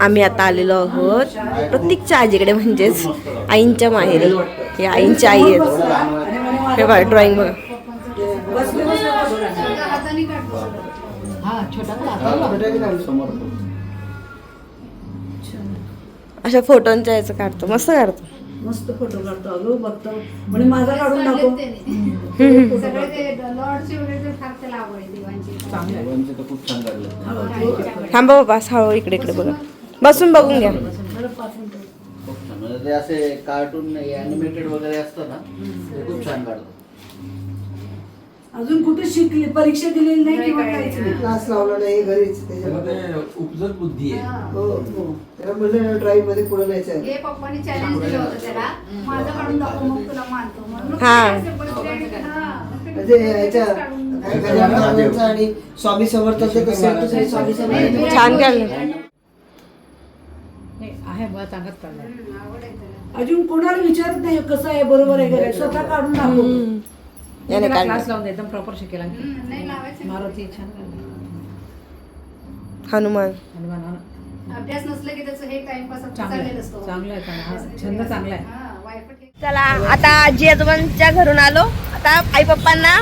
आम्ही आता आलेलो आहोत प्रत्येकच्या आजीकडे म्हणजेच आईंच्या माहेरी. हे आईंच्या आई आहेत. हे बघा ड्रॉइंग बघा. अशा फोटोंच्या याचं काढतो. मस्त काढतो. मस्त फोटो काढतो. अगं बघतो. म्हणजे माझा काढून दाखव सगळे ते लॉर्डचे वगैरे फार त्याला आवड आहे देवांची. देवांचे तर खूप छान काढले थांबा बाबा हळू इकडे इकडे बघा. बसून बघून घ्या. खूप छान. म्हणजे ते असे कार्टून अॅनिमेटेड वगैरे असतं ना ते खूप छान काढतात. अजून कुठे शिकली परीक्षा दिलेली नाही किंवा काहीच नाही. क्लास लावला नाही घरीच त्याच्यामध्ये. उपजत बुद्धी आहे. हो. हो त्याला म्हणलं ड्राईव्हमध्ये पुढे न्यायचं हे पप्पानी चॅलेंज दिलं होतं त्याला. माझं काढून दाखव मग तुला मानतो. म्हणून हा. असे बसले आणि- हा. म्हणजे ह्याच्या काढून काय गजानन महाराजांचं आणि स्वामी समर्थांचं स्वामी समर्थ छान आहे मला चांगलाच काढलाय हम्म, आवड आहे त्याला. अजून कोणाला विचारत नाही कसं आहे बरोबर आहे का नाही. स्वतः काढून दाखव. याने क्लास काढलं लावून दे, एकदम प्रॉपर शिकेल आणखी. हम्म, नाही लावायचं. मारुती छान काढली हनुमान. हनुमान. अभ्यास नसलं की त्याचं हे टाइमपास चांगलं असतो. चांगलं आहे छंद चांगला आहे. चला आता आजी आजोबांच्या घरून आलो. आता आई पप्पांना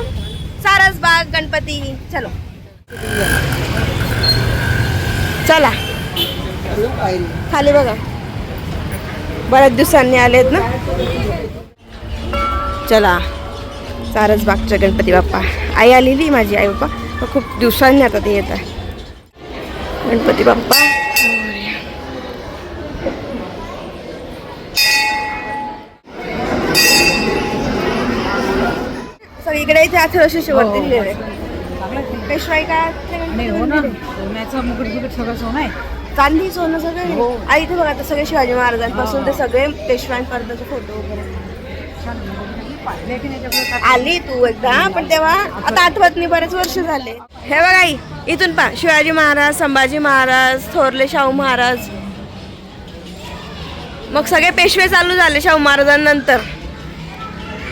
सारसबाग गणपती. चलो. चला. खाली बघा. बऱ्याच दिवसांनी आलेत ना? चला. सारसबागच्या गणपती बाप्पा. आई आलेली माझी आई बाप्पा. खूप दिवसांनी आता ते येत आहे. गणपती बाप्पा. सगळीकडे इथे अथर्वशीशी वरती हो. लिहिलेलं. पेशवाई का? नाही हो ना. सोन्याचं मुकुट बिकुट सगळं सोनं आहे. चांदी सोनं सगळं आई इथे बघा आता सगळे शिवाजी महाराजांपासून ते सगळे पेशव्यांपर्यंतचे फोटो वगैरे छान पाहिले की नाही त्याच्याकडे काय- आली तू एकदा पण तेव्हा आता आठवत नाही बरेच वर्ष झाले. हे बघा आई इथून पा शिवाजी महाराज संभाजी महाराज थोरले शाहू महाराज. मग सगळे पेशवे चालू झाले शाहू महाराजांनंतर.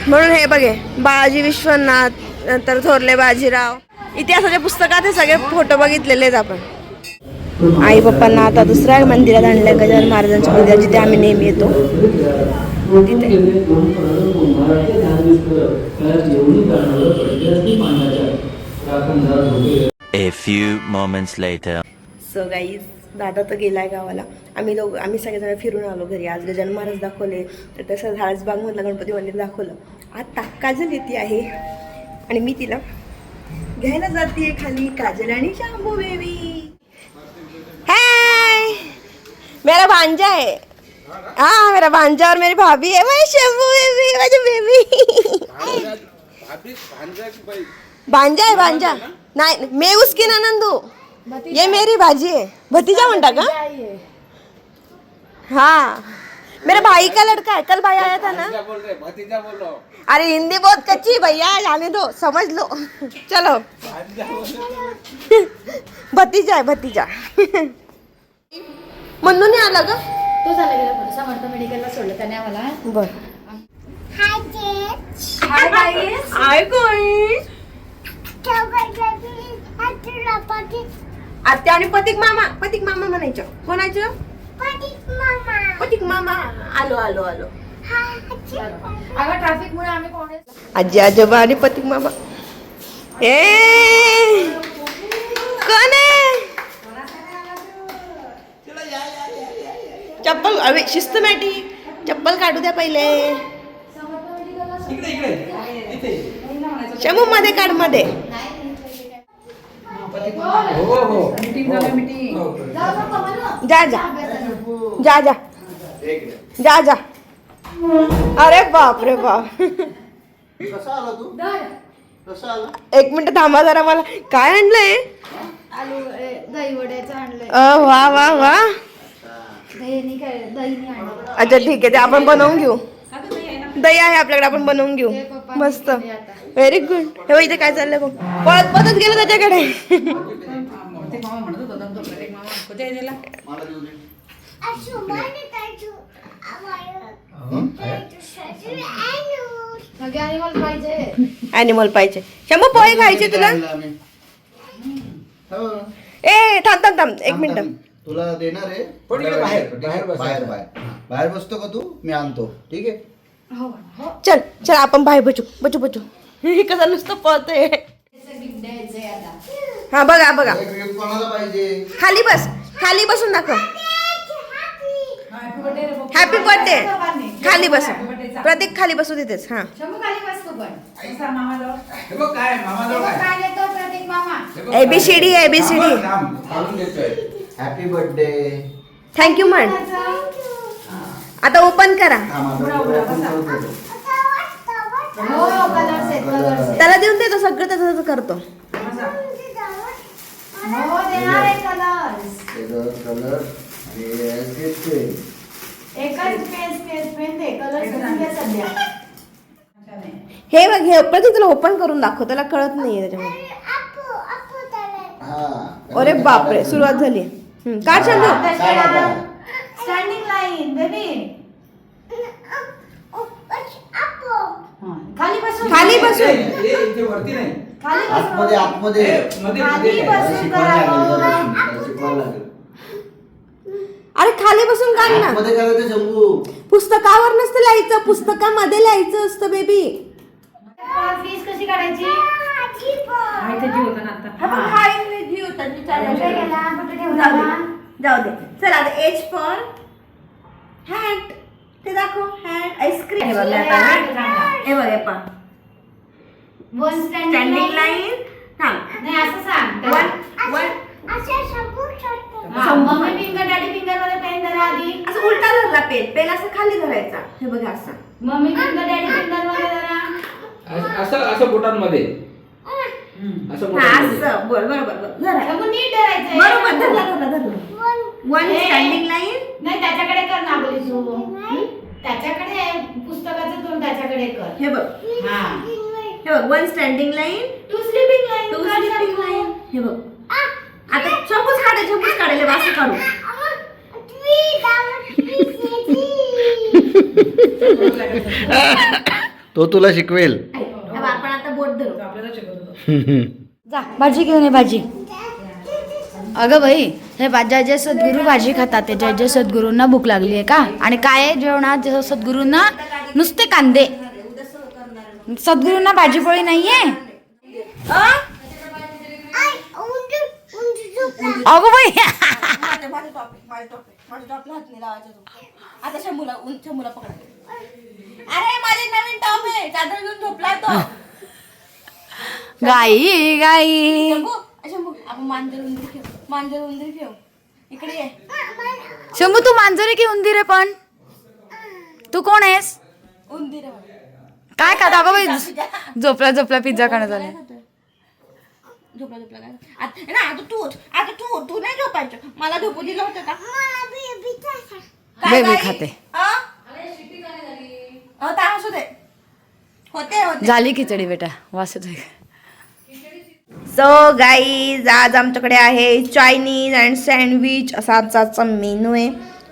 म्हणून हे बघे बाळाजी विश्वनाथ नंतर थोरले बाजीराव. इतिहासाच्या पुस्तकात हे सगळे फोटो बघितलेले आहेत आपण. आई पप्पांना आता दुसऱ्या मंदिरात आणलं गजानन महाराजांच्या मंदिरात जिथे आम्ही नेहमी येतो. तिथे. A few moments later. So guys दादा तर गेलाय गावाला. आम्ही दोघ आम्ही सगळेजण फिरून आलो घरी. आज गजानन महाराज दाखवले. तर तसं झाडसबागमधलं गणपती मंदिर दाखवलं. आता काजल येते आहे. आणि मी तिला घ्यायला जाते खाली काजल आणि शांभू बेबी मेरा भांजा है। हाँ मेरा भांजा और मेरी भाभी है। मैं शंभू बेबी माझी बेबी। भांजा है भांजा। नहीं मैं उसकी ननंद। हूँ ये मेरी भाजी है। भतीजा म्हणता का? हाँ मेरे भाई का लड़का है। कल भाई आया था ना? भतीजा बोल रहा अरे हिंदी बहुत कच्ची भैया जाने दो समझ लो। चलो। भतीजा है भतीजा। म्हणून आला का तो झाला गेला समर्थ मेडिकलला सोडलं त्याने आम्हाला. बर. हाय गाईस हाय कोई आत्या आणि पतिक मामा. पतिक मामा म्हणायचं. कोणाचं पतिक मामा. आलो आलो आलो. अगं ट्रॅफिक मुळे आम्ही कोण आजी आजोबा आणि पतिक मामा. ए! कोण आहे? चप्पल अरे शिस्तमॅटिक चप्पल काढू द्या पहिले. शमू मध्ये काढमध्ये. हो हो. मीटिंग जा जा जा जा. जा जा. अरे बाप रे बाप. एक मिनिट थांबा जरा मला. काय आणलंय? वा वा वा. आणलं अच्छा ठीक आहे ते आपण बनवून घेऊ. दही आहे आपल्याकडे आपण बनवून घेऊ. मस्त. व्हेरी गुड हे बघ इथे काय चाललंय बघ. पळत पळत गेलं त्याच्याकडे. अॅनिमल पाहिजे. शंभू पोहे खायचे तुला. हो. ए थांब थांब थांब. एक मिनिट. तुला देणार आहे. पण इकडे बाहेर, बाहेर बसायचं. बाहेर बाहेर. बाहेर बसतो का तू? मी आणतो. ठीक आहे? चल चल आपण बाहेर बचू बचू बचू हे कसं नुसतं पळतंय? हा बघा बघा. एक gift कोणाला पाहिजे? खाली बस खाली बसून दाखव. Happy birthday. खाली बस. प्रतीक खाली बसू तिथेच हा? हे बघ काय मामाजवळ काय हे. थांब, काढून देतोय. हॅपी बर्थडे थँक्यू म्हण आता ओपन करा. हो त्याला देऊन देतो सगळं त्याचं करतो. हो आहे. हे बघ हे प्रतीक तुला ओपन करून दाखव त्याला कळत नाहीये त्याच्यामध्ये. हा. अरे बापरे सुरुवात झाली. काढ काय आता? स्टँडिंग लाईन बेबी खाली बसून. खाली बसून. ए, ए, इथे वरती नाही. खाली आतमध्ये बसून. आतमध्ये. ए, मध्ये खाली मध्ये बस. काय? त्याला शिकवायला लागेल जरा. त्याला शिकवायला लागेल. अरे खाली बसून काढ ना. आतमध्ये करायचं शंभू. पुस्तकावर नसतं लिहायचं पुस्तकामध्ये लिहायचं असतं बेबी फीस कशी काढायची? माहिती जीव होता ना आता. कुठे गेला कुठे ठेवला जाऊ दे. चल आता एच फॉर हॅट ते दाखव हॅट आईस्क्रीम हे बघ आता hat. हे बघ हे पहा. वन स्टँडिंग स्टँडिंग लाईन थांब. नाही असं सांग. वन वन हा, मम्मी फिंगर डॅडी फिंगरमध्ये पेन धरा आधी. असं उलटा धरला पेन. पेन असं खाली धरायचा. हे बघ असं. मम्मी फिंगर डॅडी फिंगरमध्ये धरा. असं असं बोटांमध्ये. असं असं. बोल बरोबर नीट धरायचंय. बरोबर धरला धरला धरला वन. स्टँडिंग लाईन नाही त्याच्याकडे कर ना बोली तू त्याच्याकडे पुस्तकाचं तोंड त्याच्याकडे कर. हे बघ. हा. हे बघ one standing line two sleeping line two sleeping line हे बघ. आता चंपूच काढायचे चंपूच काढायला बास काढू तो तुला शिकवेल हे बघ, आपण आता बोट धरू आपल्याला शिकवत होतो जा भाजी घेऊन ये भाजी. अगं बाई हे बा- जय जय सद्गुरू भाजी खातात ते जय जय सद्गुरूंना भूक लागली आहे का? आणि काय आहे जेवणात? सद्गुरूंना नुसते कांदे. सद्गुरूंना भाजी पोळी नाहीये अगं बाई. आता शंभूला उन शंभूला पकडा अरे माझे नवीन टॉप आहे. चादर घेऊन झोपला तो. गाई गाई. शंभू शंभू आपण मांजर उंदीर खेळ मांजर उंदीर खेळ इकडे ये. शंभू तू मांजरी की उंदीर आहे पण? तू कोण आहेस? उंदीर आहे. काय खाता अगं बाई? झोपला झोपला पिझ्झा खाणं झालं. झोपला झोपला. काय आता ना आता तू उठ. आता तू उठ. तू नाही झोपायचं. मला झोपू दिलं होतं का? काय बेबी गाई? खाते. दे. होते होते. झाली खिचडी बेटा. वासत सो गाईज आज आमच्याकडे आहे चायनीज अँड सँडविच असा आजचा आजचा मेनू आहे.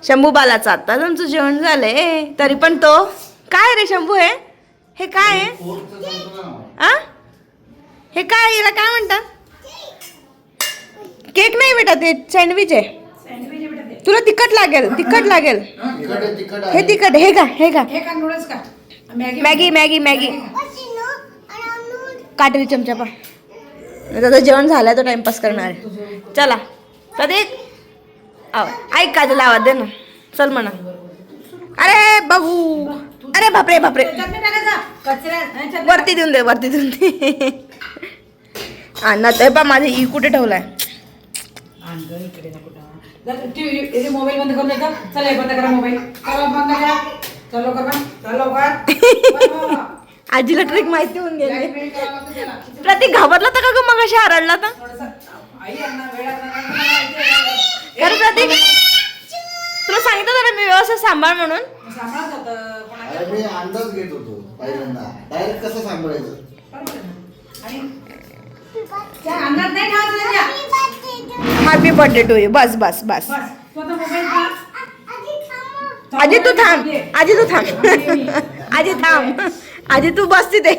शंभू बालाचा आत्ताच आमचं जेवण झालंय. तरी पण तो काय रे शंभू हे? हे काय आहे? आ? हे काय याला काय म्हणतात? केक नाही बेटा ते सँडविच आहे. तुला तिखट लागेल तिखट लागेल. हे तिखट हे का हे का हे का नूडल्स का मॅगी मॅगी मॅगी मॅगी. काटेरी चमचा पा त्याचं जेवण झालं तो टाइमपास करणार आहे. चला. आव ऐक का तुला आवाज दे ना. चल म्हणा. अरे बघू. अरे बापरे बापरे. वरती देऊन दे वरती देऊन दे. हा ना ते पा माझे ई कुठे ठेवलाय? मोबाईल बंद करून चला बंद करा मोबाईल. चला बंद करा. चल बंद चल आजीला ट्रिक माहिती होऊन गेली. प्रतीक घाबरला तर का ग मग तर? यांना वेळ लागणार खरं प्रतीक! तुला सांगितलं जरा मी व्यवस्थित सांभाळ म्हणून. अरे मी अंदाज घेत होतो पहिल्यांदा. डायरेक्ट कसं सांभाळायचं. हॅपी बर्थडे टू यू बस बस बस. आजी तू थांब. आजी तू थांब. आजी थांब. आजी तू बस तिथे.